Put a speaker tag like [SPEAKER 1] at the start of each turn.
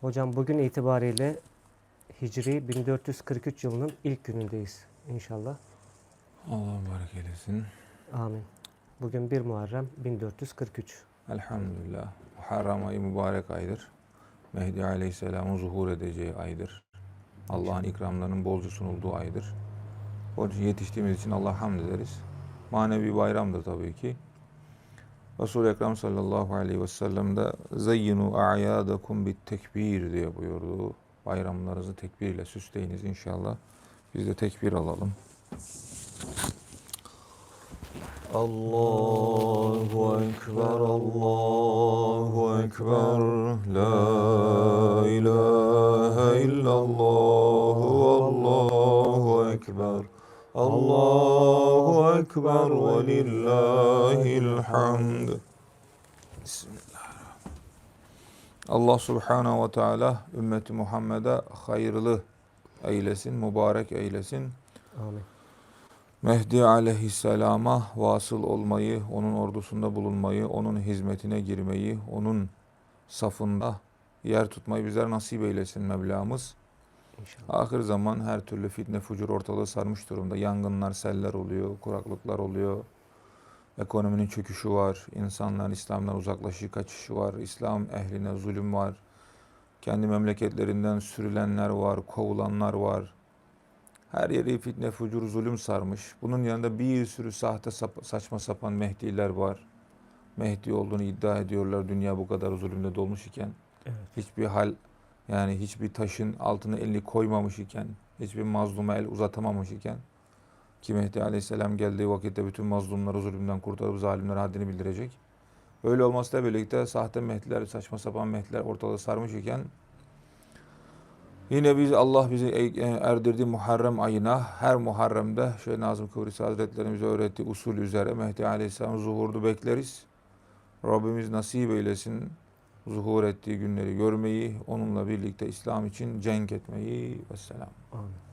[SPEAKER 1] Hocam bugün itibariyle Hicri 1443 yılının ilk günündeyiz inşallah.
[SPEAKER 2] Allah mübarek eylesin.
[SPEAKER 1] Amin. Bugün 1 Muharrem 1443.
[SPEAKER 2] Elhamdülillah. Muharrem ayı mübarek aydır. Mehdi Aleyhisselam'ın zuhur edeceği aydır. Allah'ın ikramlarının bolca sunulduğu aydır. İçin yetiştiğimiz için Allah hamd ederiz. Manevi bayramdır tabii ki. Resul-i Ekrem sallallahu aleyhi ve sellem de zeyyinu a'yadakum bit tekbir diye buyurdu. Bayramlarınızı tekbirle süsleyiniz inşallah. Biz de tekbir alalım. Allahu Ekber, Allahu Ekber, La ilahe illallah, Allahu Ekber, Allahu Ekber ve lillahil hamd. Bismillahirrahmanirrahim. Allah Subhanahu ve Teala ümmeti Muhammed'e hayırlı eylesin, mübarek eylesin.
[SPEAKER 1] Amin.
[SPEAKER 2] Mehdi aleyhisselama vasıl olmayı, onun ordusunda bulunmayı, onun hizmetine girmeyi, onun safında yer tutmayı bizler nasip eylesin Mevlamız.
[SPEAKER 1] İnşallah.
[SPEAKER 2] Ahir zaman her türlü fitne, fucur ortalığı sarmış durumda. Yangınlar, seller oluyor, kuraklıklar oluyor. Ekonominin çöküşü var. insanların İslam'dan uzaklaşışı, kaçışı var. İslam ehline zulüm var. Kendi memleketlerinden sürülenler var, kovulanlar var. Her yeri fitne, fucur, zulüm sarmış. Bunun yanında bir sürü sahte, saçma sapan Mehdiler var. Mehdi olduğunu iddia ediyorlar dünya bu kadar zulümle dolmuş iken.
[SPEAKER 1] Evet.
[SPEAKER 2] Hiçbir hal yani hiçbir taşın altına elini koymamış iken, hiçbir mazluma el uzatamamış iken ki Mehdi Aleyhisselam geldiği vakitte bütün mazlumları zulümden kurtarıp zalimlere haddini bildirecek. Öyle olmasıyla birlikte sahte Mehdiler, saçma sapan Mehdiler ortalığı sarmış iken Yine biz Allah bizi e- erdirdi Muharrem ayına. Her Muharrem'de Şeyh Nazım Kıbrıs Hazretleri bize öğrettiği usul üzere Mehdi Aleyhisselam'ın zuhurunu bekleriz. Rabbimiz nasip eylesin zuhur ettiği günleri görmeyi, onunla birlikte İslam için cenk etmeyi. Vesselam.
[SPEAKER 1] Amin.